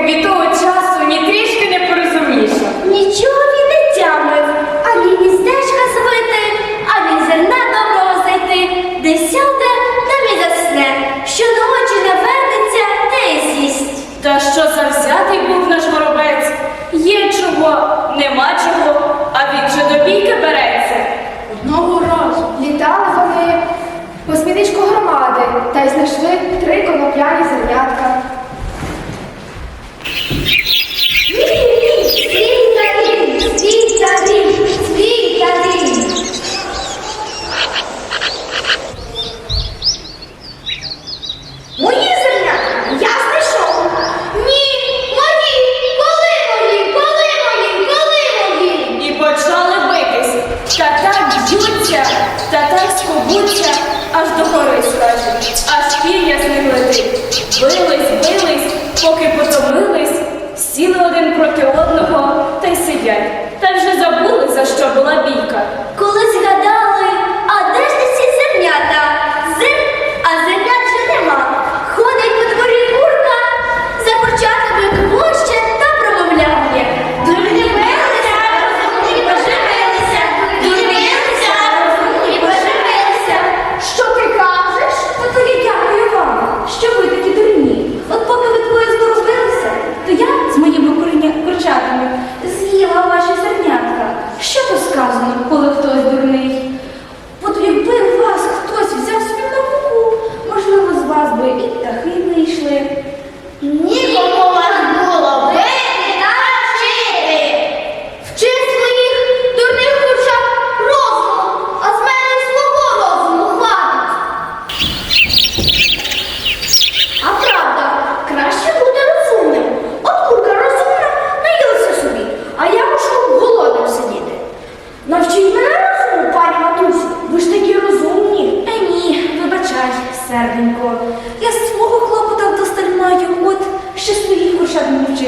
як від того часу ні трішки не порозумніша. Нічого він не тямив, ані містечка звити, ані зерна доброго зайти. Десь сяде, там і засне, що до очі не вернеться, те й з'їсть. Та що завзятий був наш воробець? Є чого, нема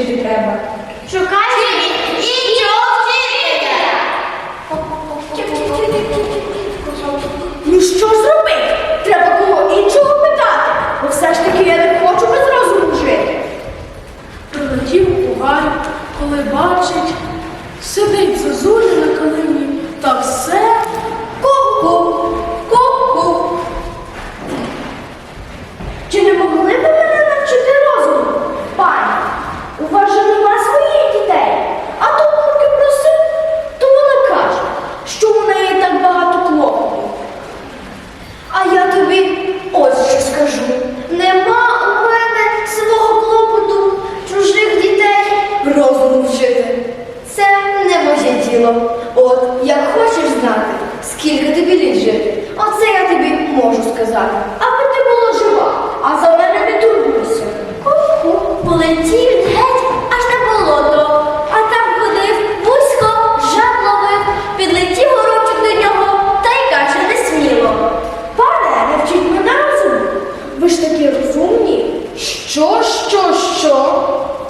жити треба. Шукати і вчителя. Ну що ж? Треба кого іншого питати, бо все ж таки я не хочу без розуму жити. Прилетів у коли бачить, сидить зазулена.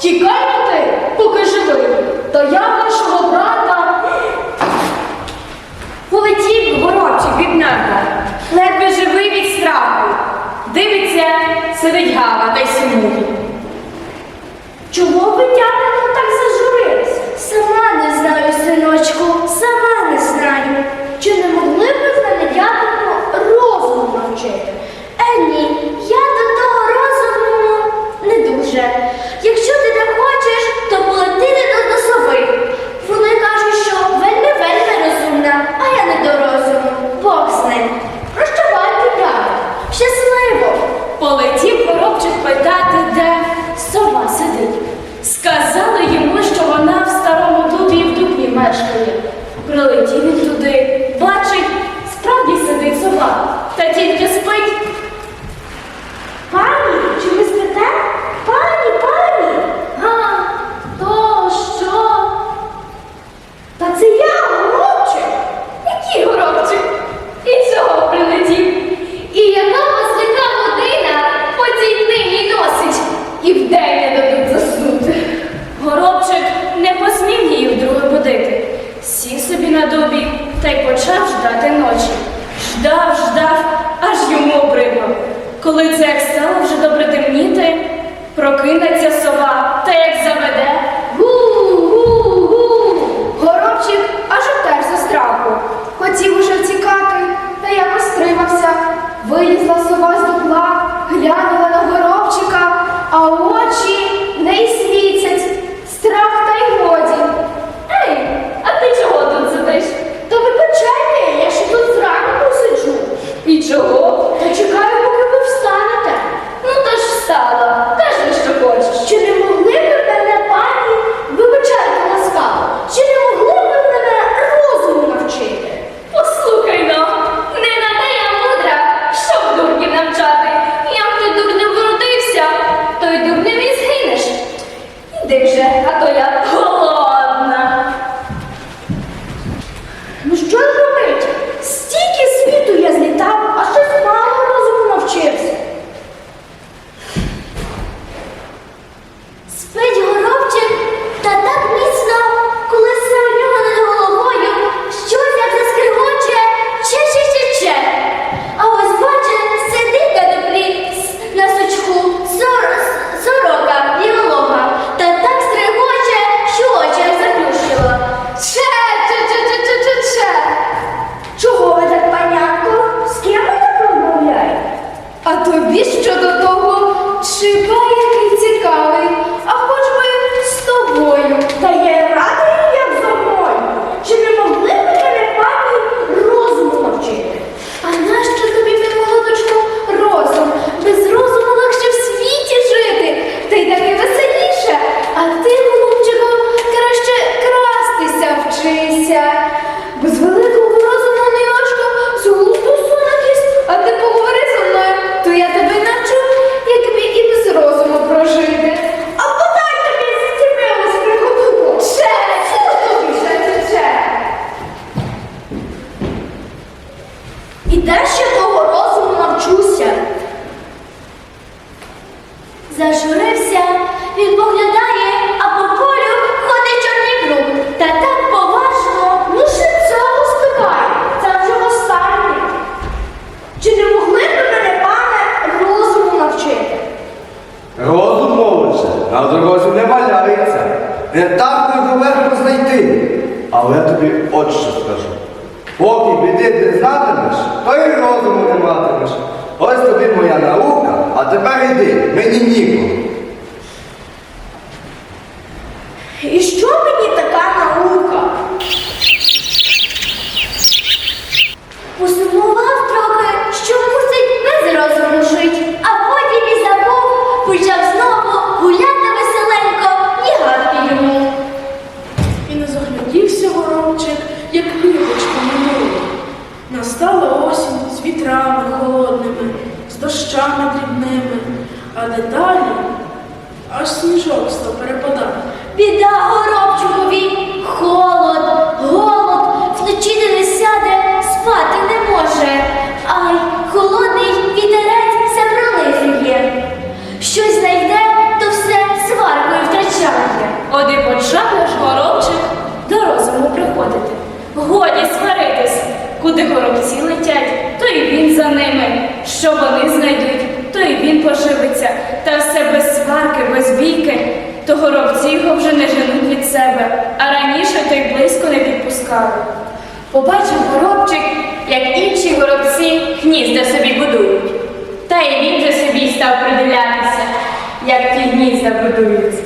Тікайте, поки живий, та я нашого брата. Полетів горобчик від неба, ледве живий від страху. Дивиться, сидить гава та й сумує. Чого щасливо. Полетів коробчик питати, де сова сидить. Сказали йому, що вона в старому дубі і в дубі мешкає. Прилетів він туди, бачить, справді сидить сова, та тільки ходити. Сів собі на добі та й почав ждати ночі. Ждав, ждав, аж йому обридло. Коли це як стало вже добре темніти, прокинеться сова та як заведе. Тепер йди, мені ніколи. І що мені така наука? Посумував трохи, що мусить без розуму жить, а потім і забув, почав знову гуляти веселенько, і гадки йому. І не заглядівся горобчик, як квіточка минула. Настала осінь з вітрами холодними, з дощами дрібними, а дедалі аж сніжок став перепадати. Біда горобчикові, холод, голод, вночі не сяде, спати не може. Ай, холодний вітерець все пролизує. Щось знайде, то все сваркою втрачає. І почав наш горобчик до розуму приходити. Годі сваритись, куди горобці летять, то і він за ними. Що вони знайдуть, він поживиться. Та все без сварки, без бійки. То горобці його вже не женуть від себе, а раніше то й близько не підпускали. Побачив горобчик, як інші горобці гнізда собі будують. Та й він же собі став придивлятися, як ті гнізда будуються.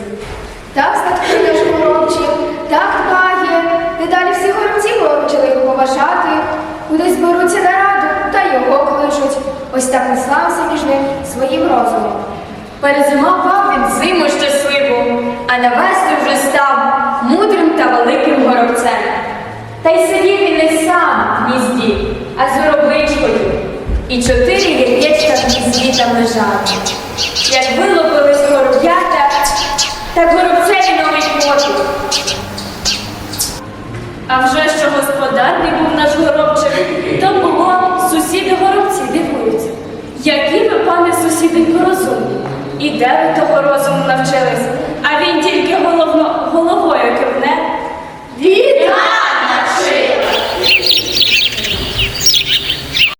Так знаткий наш горобчик, так дбає. Дедалі всі горобці почали його поважати, кудись беруться на Ось так не славився між ним своїм розумом. Перезимував він зиму щасливу, а на весну вже став мудрим та великим горобцем. Та й сидів він не сам в гнізді, а з горобичкою. І чотири яєчка в гнізді там лежали. Як вилупились гороб'ята, так горобцеві новий потік. А вже що господарний був наш горобчик, то було сусіди горобці дивуються. Які ви, пане сусіденько, розумні, і де ви того розуму навчились, а він тільки головно, головою кивне. Віта!